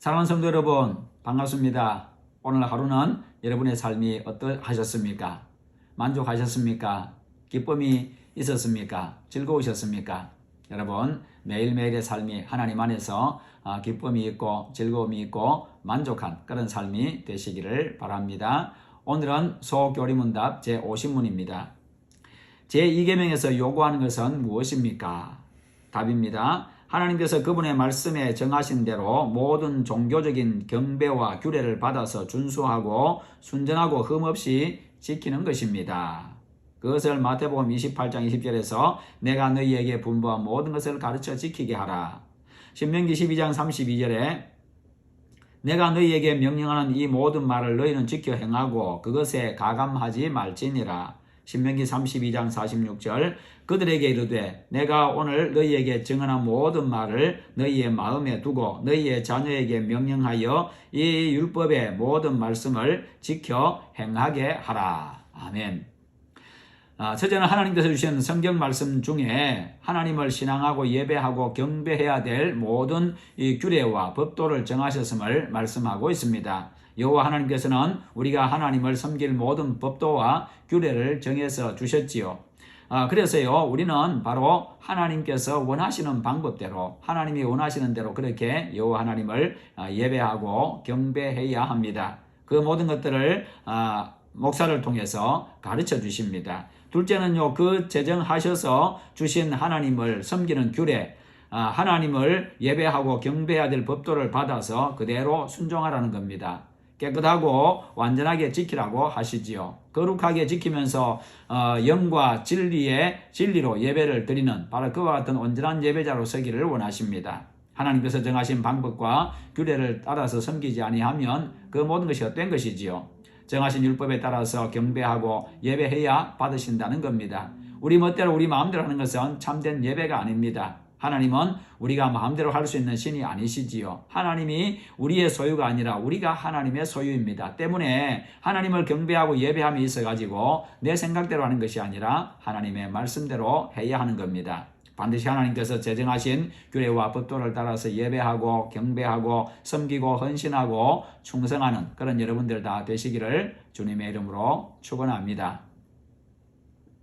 사랑하는 성도 여러분, 반갑습니다. 오늘 하루는 여러분의 삶이 어떠하셨습니까? 만족하셨습니까? 기쁨이 있었습니까? 즐거우셨습니까? 여러분, 매일매일의 삶이 하나님 안에서 아, 기쁨이 있고 즐거움이 있고 만족한 그런 삶이 되시기를 바랍니다. 오늘은 소교리문답 제50문입니다. 제2계명에서 요구하는 것은 무엇입니까? 답입니다. 하나님께서 그분의 말씀에 정하신 대로 모든 종교적인 경배와 규례를 받아서 준수하고 순전하고 흠없이 지키는 것입니다. 그것을 마태복음 28장 20절에서 내가 너희에게 분부한 모든 것을 가르쳐 지키게 하라. 신명기 12장 32절에 내가 너희에게 명령하는 이 모든 말을 너희는 지켜 행하고 그것에 가감하지 말지니라. 신명기 32장 46절 그들에게 이르되 내가 오늘 너희에게 증언한 모든 말을 너희의 마음에 두고 너희의 자녀에게 명령하여 이 율법의 모든 말씀을 지켜 행하게 하라. 아멘. 아, 첫째는 하나님께서 주신 성경 말씀 중에 하나님을 신앙하고 예배하고 경배해야 될 모든 이 규례와 법도를 정하셨음을 말씀하고 있습니다. 여호와 하나님께서는 우리가 하나님을 섬길 모든 법도와 규례를 정해서 주셨지요. 아, 그래서요, 우리는 바로 하나님께서 원하시는 방법대로, 하나님이 원하시는 대로 그렇게 여호와 하나님을 아, 예배하고 경배해야 합니다. 그 모든 것들을 아, 목사를 통해서 가르쳐 주십니다. 둘째는요, 그 제정하셔서 주신 하나님을 섬기는 규례, 아, 하나님을 예배하고 경배해야 될 법도를 받아서 그대로 순종하라는 겁니다. 깨끗하고 완전하게 지키라고 하시지요. 거룩하게 지키면서 어, 영과 진리의 진리로 예배를 드리는 바로 그와 같은 온전한 예배자로 서기를 원하십니다. 하나님께서 정하신 방법과 규례를 따라서 섬기지 아니하면 그 모든 것이 헛된 것이지요. 정하신 율법에 따라서 경배하고 예배해야 받으신다는 겁니다. 우리 멋대로 우리 마음대로 하는 것은 참된 예배가 아닙니다. 하나님은 우리가 마음대로 할 수 있는 신이 아니시지요. 하나님이 우리의 소유가 아니라 우리가 하나님의 소유입니다. 때문에 하나님을 경배하고 예배함이 있어가지고 내 생각대로 하는 것이 아니라 하나님의 말씀대로 해야 하는 겁니다. 반드시 하나님께서 제정하신 규례와 법도를 따라서 예배하고 경배하고 섬기고 헌신하고 충성하는 그런 여러분들 다 되시기를 주님의 이름으로 축원합니다.